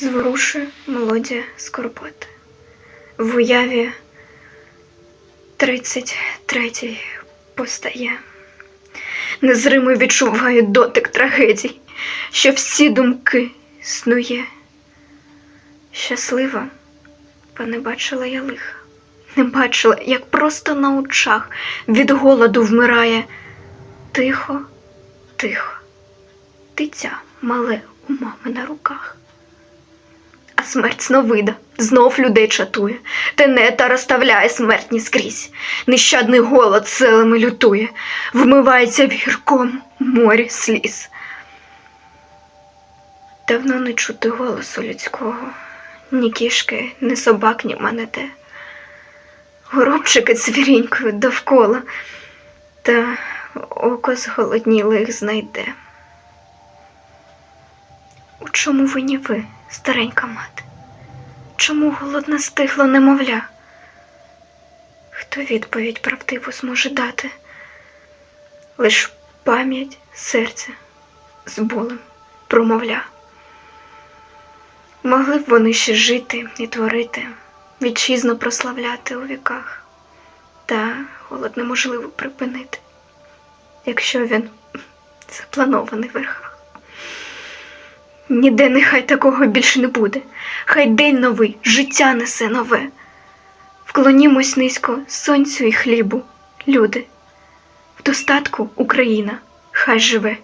зворушує мелодія скорботи. В уяві 33-й постає. Незримо відчуваю дотик трагедій, що всі думки снує. Щаслива, бо не бачила я лиха, не бачила, як просто на очах від голоду вмирає. Тихо, тихо, дитя мале у мами на руках. Смерть сновида знов людей чатує, тенета розставляє смертні скрізь. Нещадний голод селами лютує, вмивається в гіркому морі сліз. Давно не чути голосу людського, ні кішки, ні собак, ні манете. Горобчики цвірінькою довкола, та око зголоднілих знайде. У чому винні ви, старенька мати? Чому голодне стигло немовля? Хто відповідь правдиву зможе дати? Лиш пам'ять серця з болем промовля. Могли б вони ще жити і творити, вітчизну прославляти у віках, та голод неможливо припинити, якщо він запланований верхах. Ніде нехай такого більше не буде. Хай день новий, життя несе нове. Вклонімось низько сонцю і хлібу, люди. В достатку Україна, хай живе.